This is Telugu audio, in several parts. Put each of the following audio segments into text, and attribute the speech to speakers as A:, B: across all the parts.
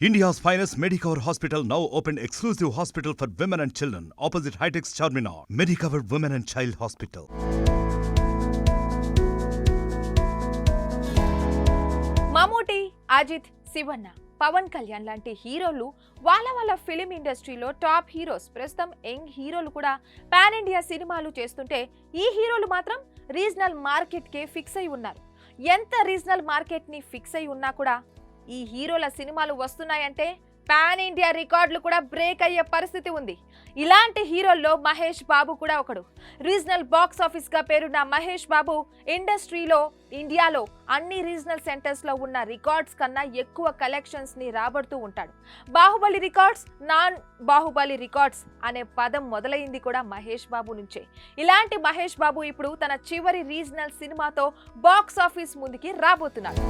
A: India's finest Medicover hospital now open exclusive hospital for women and children opposite Hitex Charminar Medicover women and child hospital
B: Mammootty Ajith Shivanna Pawan Kalyan లాంటి హీరోలు వాళ్ళ వాళ్ళ ఫిలిం ఇండస్ట్రీలో టాప్ హీరోస్ ప్రస్తుతం యంగ్ హీరోలు కూడా పాన్ ఇండియా సినిమాలు చేస్తుంటే ఈ హీరోలు మాత్రం రీజనల్ మార్కెట్కే ఫిక్స్ అయి ఉన్నారు ఎంత రీజనల్ మార్కెట్ని ఫిక్స్ అయి ఉన్నా కూడా ఈ హీరోల సినిమాలు వస్తున్నాయంటే పాన్ ఇండియా రికార్డులు కూడా బ్రేక్ అయ్యే పరిస్థితి ఉంది. ఇలాంటి హీరోల్లో మహేష్ బాబు కూడా ఒకడు. రీజనల్ బాక్స్ ఆఫీస్గా పేరున్న మహేష్ బాబు ఇండస్ట్రీలో ఇండియాలో అన్ని రీజనల్ సెంటర్స్లో ఉన్న రికార్డ్స్ కన్నా ఎక్కువ కలెక్షన్స్ని రాబడుతూ ఉంటాడు. Baahubali records non Baahubali records అనే పదం మొదలైంది కూడా మహేష్ బాబు నుంచే. ఇలాంటి మహేష్ బాబు ఇప్పుడు తన చివరి రీజనల్ సినిమాతో బాక్స్ ఆఫీస్ ముందుకి రాబోతున్నాడు.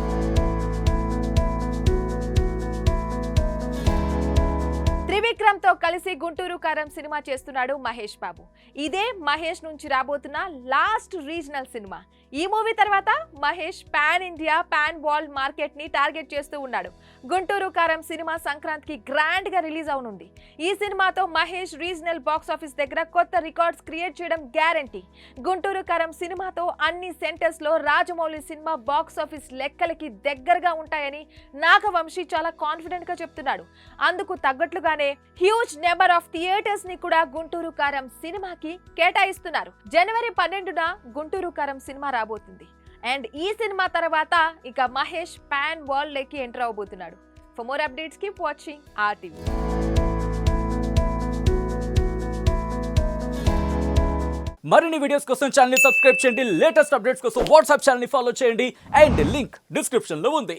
B: తో కలిసి గుంటూరు కారం సినిమా చేస్తున్నాడు మహేష్ బాబు. ఇదే మహేష్ నుంచి రాబోతున్న లాస్ట్ రీజనల్ సినిమా. ఈ మూవీ తర్వాత Mahesh pan India pan world మార్కెట్ని టార్గెట్ చేస్తూ ఉన్నాడు. గుంటూరు కారం సినిమా సంక్రాంతికి గ్రాండ్గా రిలీజ్ అవనుంది. ఈ సినిమాతో మహేష్ రీజనల్ బాక్స్ ఆఫీస్ దగ్గర కొత్త రికార్డ్స్ క్రియేట్ చేయడం గ్యారంటీ. గుంటూరు కారం సినిమాతో అన్ని సెంటర్స్లో రాజమౌళి సినిమా బాక్స్ ఆఫీస్ లెక్కలకి దగ్గరగా ఉంటాయని నాగవంశీ చాలా కాన్ఫిడెంట్గా చెప్తున్నాడు. అందుకు తగ్గట్లుగానే హ్యూజ్ నెంబర్ ఆఫ్ థియేటర్స్ని కూడా గుంటూరు కారం సినిమాకి కేటాయిస్తున్నారు. జనవరి పన్నెండున గుంటూరు కారం సినిమా రాబోతుంది. అండ్ ఈ సినిమా తర్వాత ఇక మహేష్ పాన్ వరల్డ్ లెక్కి enter అవబోతున్నాడు. For more updates keep watching RTV
C: మరిన్ని వీడియోస్ కోసం ఛానల్ సబ్స్క్రైబ్ చేయండి. లేటెస్ట్ అప్డేట్స్ కోసం వాట్సాప్ ఛానల్ ఫాలో చేయండి. అండ్ లింక్ డిస్క్రిప్షన్లో ఉంది.